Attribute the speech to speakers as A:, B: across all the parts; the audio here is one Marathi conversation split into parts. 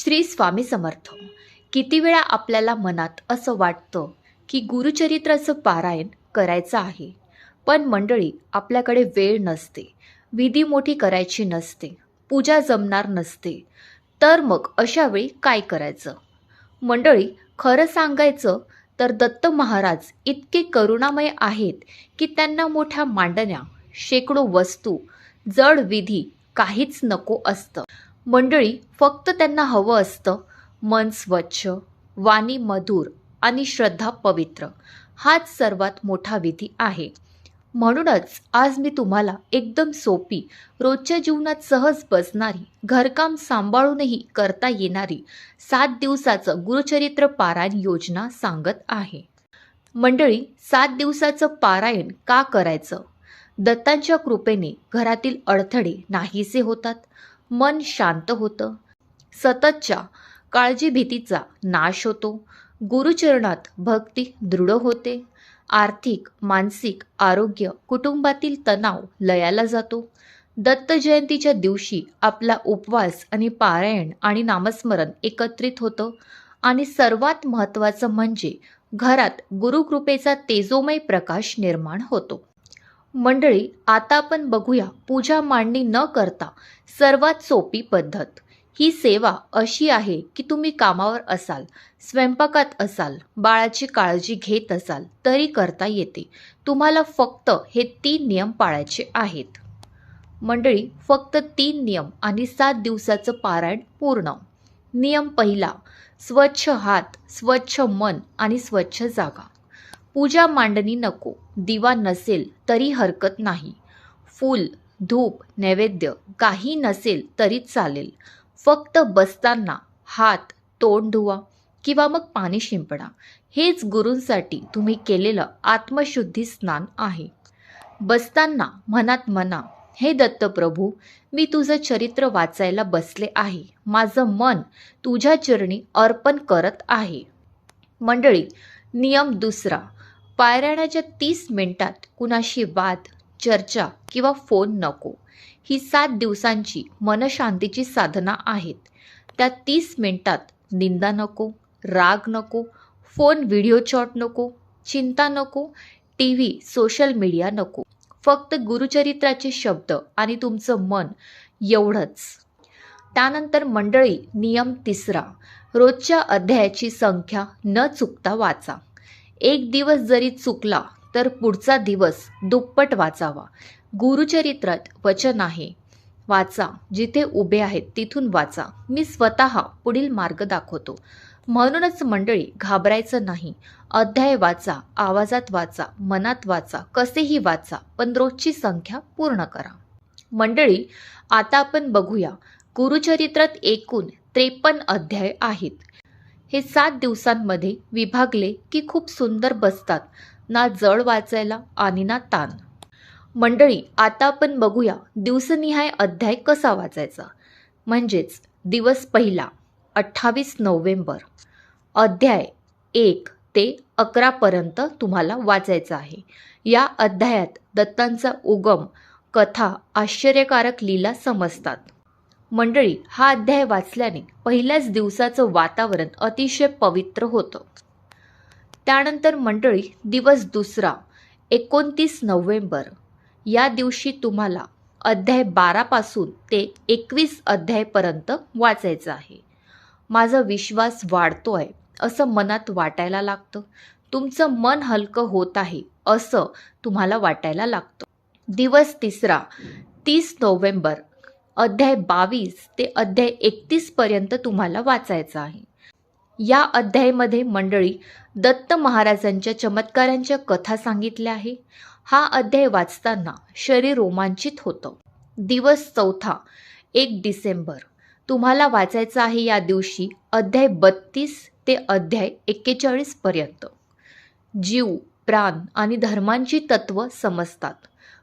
A: श्री स्वामी समर्थ. किती वेळा आपल्याला मनात असं वाटतं की गुरुचरित्राचं पारायण करायचं आहे. पण मंडळी आपल्याकडे वेळ नसते. विधी मोठी करायची नसते. पूजा जमणार नसते. तर मग अशा वेळी काय करायचं? मंडळी खरं सांगायचं तर दत्त महाराज इतके करुणामय आहेत की त्यांना मोठ्या मांडण्या शेकडो वस्तू जड विधी काहीच नको असतं. मंडळी फक्त त्यांना हवं असतं मन स्वच्छ वाणी मधुर आणि श्रद्धा पवित्र. हाच सर्वात मोठा विधी आहे. म्हणूनच आज मी तुम्हाला एकदम सोपी रोजच्या जीवनात सहज बसणारी घरकाम सांभाळूनही करता येणारी सात दिवसाचं गुरुचरित्र पारायण योजना सांगत आहे. मंडळी सात दिवसाचं पारायण का करायचं? दत्तांच्या कृपेने घरातील अडथळे नाहीसे होतात. मन शांत होतं. सततच्या काळजी भीतीचा नाश होतो. गुरुचरणात भक्ती दृढ होते. आर्थिक मानसिक आरोग्य कुटुंबातील तणाव लयाला जातो. दत्त जयंतीच्या दिवशी आपला उपवास आणि पारायण आणि नामस्मरण एकत्रित होतं. आणि सर्वात महत्त्वाचं म्हणजे घरात गुरुकृपेचा तेजोमय प्रकाश निर्माण होतो. मंडळी आता आपण बघूया पूजा मांडणी न करता सर्वात सोपी पद्धत. ही सेवा अशी आहे की तुम्ही कामावर असाल स्वयंपाकात असाल बाळाची काळजी घेत असाल तरी करता येते. तुम्हाला फक्त हे तीन नियम पाळायचे आहेत. मंडळी फक्त तीन नियम आणि सात दिवसाचं पारायण पूर्ण. नियम पहिला स्वच्छ हात स्वच्छ मन आणि स्वच्छ जागा. पूजा मांडणी नको दिवा नसेल तरी हरकत नाही. फूल धूप नैवेद्य काही नसेल तरी चालेल. फक्त बसताना हात तोंड धुवा किंवा मग पाणी शिंपडा. हेच गुरूंसाठी तुम्ही केलेलं आत्मशुद्धी स्नान आहे. बसताना मनात मना हे दत्तप्रभू मी तुझं चरित्र वाचायला बसले आहे. माझं मन तुझ्या चरणी अर्पण करत आहे. मंडळी नियम दुसरा. पारायणाच्या तीस मिनिटात कुणाशी वाद चर्चा किंवा फोन नको. ही सात दिवसांची मनशांतीची साधना आहेत. त्या तीस मिनिटात निंदा नको राग नको फोन व्हिडिओ चॉट नको चिंता नको टी व्ही सोशल मीडिया नको. फक्त गुरुचरित्राचे शब्द आणि तुमचं मन एवढंच. त्यानंतर मंडळी नियम तिसरा. रोजच्या अध्यायाची संख्या न चुकता वाचा. एक दिवस जरी चुकला तर पुढचा दिवस दुप्पट वाचावा. गुरुचरित्रात वचन आहे. वाचा जिथे उभे आहेत तिथून वाचा. मी स्वतः पुढील मार्ग दाखवतो. म्हणूनच मंडळी घाबरायचं नाही. अध्याय वाचा आवाजात वाचा मनात वाचा कसेही वाचा पण रोजची संख्या पूर्ण करा. मंडळी आता आपण बघूया. गुरुचरित्रात एकूण त्रेपन्न अध्याय आहेत. हे सात दिवसांमध्ये विभागले की खूप सुंदर बसतात. ना जड वाचायला आणि ना ताण. मंडळी आता आपण बघूया दिवसनिहाय अध्याय कसा वाचायचा. म्हणजेच दिवस पहिला अठ्ठावीस नोव्हेंबर. अध्याय एक ते अकरापर्यंत तुम्हाला वाचायचं आहे. या अध्यायात दत्तांचा उगम कथा आश्चर्यकारक लीला समजतात. मंडळी हा अध्याय वाचल्याने पहिल्याच दिवसाचं वातावरण अतिशय पवित्र होतं. त्यानंतर मंडळी दिवस दुसरा एकोणतीस नोव्हेंबर. या दिवशी तुम्हाला अध्याय बारापासून ते एकवीस अध्यायपर्यंत वाचायचं आहे. माझा विश्वास वाढतो आहे असं मनात वाटायला लागतं. तुमचं मन हलकं होत आहे असं तुम्हाला वाटायला लागतं. दिवस तिसरा तीस नोव्हेंबर. अध्याय बावीस ते अध्याय एकतीसपर्यंत तुम्हाला वाचायचं आहे. या अध्यायामध्ये मंडळी दत्त महाराजांच्या चमत्कारांच्या कथा सांगितल्या आहे. हा अध्याय वाचताना शरीर रोमांचित होतं. दिवस चौथा एक डिसेंबर. तुम्हाला वाचायचं आहे या दिवशी अध्याय बत्तीस ते अध्याय एक्केचाळीसपर्यंत जीव प्राण आणि धर्मांची तत्व समजतात.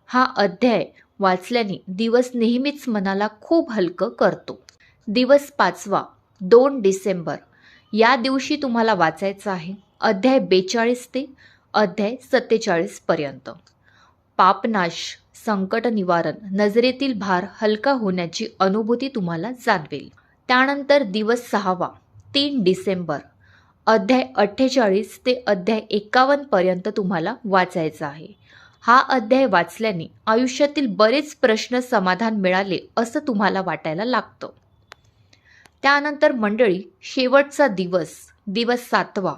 A: हा अध्याय वाचल्याने दिवस नेहमीच मनाला खूप हलकं करतो. दिवस पाचवा दोन डिसेंबर. या दिवशी तुम्हाला वाचायचं आहे अध्याय बेचाळीस ते अध्याय सत्तेचाळीसपर्यंत पापनाश संकट निवारण नजरेतील भार हलका होण्याची अनुभूती तुम्हाला जाणवेल. त्यानंतर दिवस सहावा तीन डिसेंबर. अध्याय अठ्ठेचाळीस ते अध्याय एकावन्नपर्यंत तुम्हाला वाचायचं आहे. हा अध्याय वाचल्याने आयुष्यातील बरेच प्रश्न समाधान मिळाले असं तुम्हाला वाटायला लागतं. त्यानंतर मंडळी शेवटचा दिवस दिवस सातवा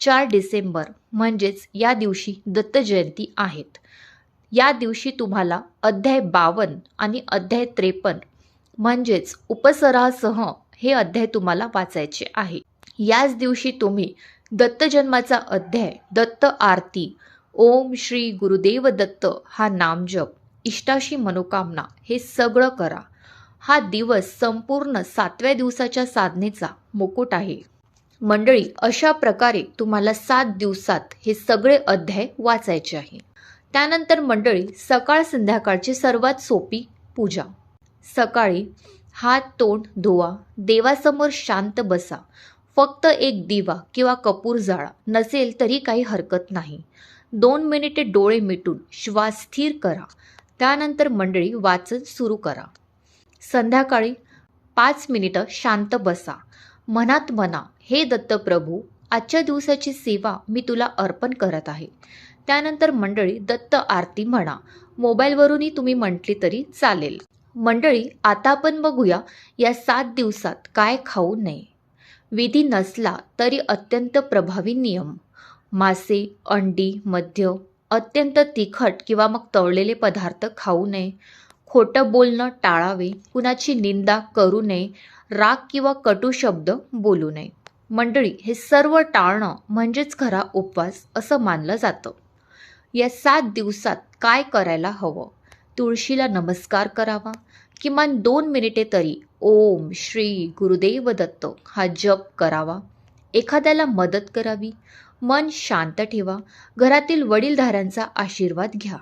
A: चार डिसेंबर म्हणजेच या दिवशी दत्त जयंती आहेत. या दिवशी तुम्हाला अध्याय बावन्न आणि अध्याय त्रेपन्न म्हणजेच उपसरासह हे अध्याय तुम्हाला वाचायचे आहे. याच दिवशी तुम्ही दत्त जन्माचा अध्याय दत्त आरती ओम श्री गुरुदेव दत्त हा नामजप इष्टाशी मनोकामना हे सगळं करा. हा दिवस संपूर्ण सातव्या दिवसाच्या साधनेचा मुकुट आहे. मंडळी अशा प्रकारे तुम्हाला सात दिवसात हे सगळे अध्याय वाचायचे आहे. त्यानंतर मंडळी सकाळ संध्याकाळची सर्वात सोपी पूजा. सकाळी हात तोंड धुवा देवासमोर शांत बसा. फक्त एक दिवा किंवा कपूर जाळा नसेल तरी काही हरकत नाही. दोन मिनिटे डोळे मिटून श्वास स्थिर करा. त्यानंतर मंडळी वाचन सुरू करा. संध्याकाळी पाच मिनिटं शांत बसा. मनात म्हणा हे दत्तप्रभू आजच्या दिवसाची सेवा मी तुला अर्पण करत आहे. त्यानंतर मंडळी दत्त आरती म्हणा. मोबाईलवरूनही तुम्ही म्हटली तरी चालेल. मंडळी आता आपण बघूया या सात दिवसात काय खाऊ नये. विधी नसला तरी अत्यंत प्रभावी नियम. मासे अंडी मद्य अत्यंत तिखट किंवा मग तळलेले पदार्थ खाऊ नये. खोटं बोलणं टाळावे. कुणाची निंदा करू नये. राग किंवा कटू शब्द बोलू नये. मंडळी हे सर्व टाळणं म्हणजेच खरा उपवास असं मानलं जातं. या सात दिवसात काय करायला हवं? तुळशीला नमस्कार करावा. किमान दोन मिनिटे तरी ओम श्री गुरुदेव दत्त हा जप करावा. एखाद्याला मदत करावी. मन शांत ठेवा. घरातील वडीलधाऱ्यांचा आशीर्वाद घ्या.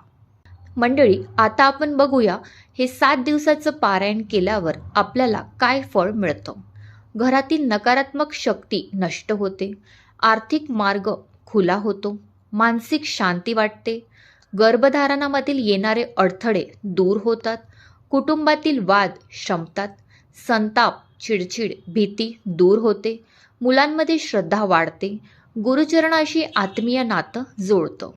A: मंडळी आता आपण बघूया हे सात दिवसाचं पारायण केल्यावर आपल्याला काय फळ मिळतं? घरातील नकारात्मक शक्ती नष्ट होते. आर्थिक मार्ग खुला होतो. मानसिक शांती वाटते. गर्भधारणामधील येणारे अडथळे दूर होतात. कुटुंबातील वाद शमतात संताप चिडचिड भीती दूर होते. मुलांमध्ये श्रद्धा वाढते. गुरुचरणाशी आत्मीय नातं जोडतं.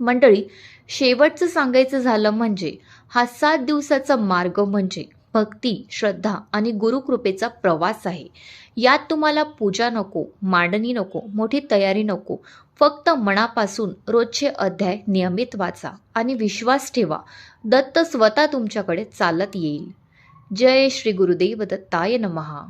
A: मंडळी शेवटचं सांगायचं झालं म्हणजे हा सात दिवसाचा मार्ग म्हणजे भक्ती श्रद्धा आणि गुरुकृपेचा प्रवास आहे. यात तुम्हाला पूजा नको मांडणी नको मोठी तयारी नको फक्त मनापासून रोजचे अध्याय नियमित वाचा आणि विश्वास ठेवा. दत्त स्वतः तुमच्याकडे चालत येईल. जय श्री गुरुदेव दत्ताय नमहा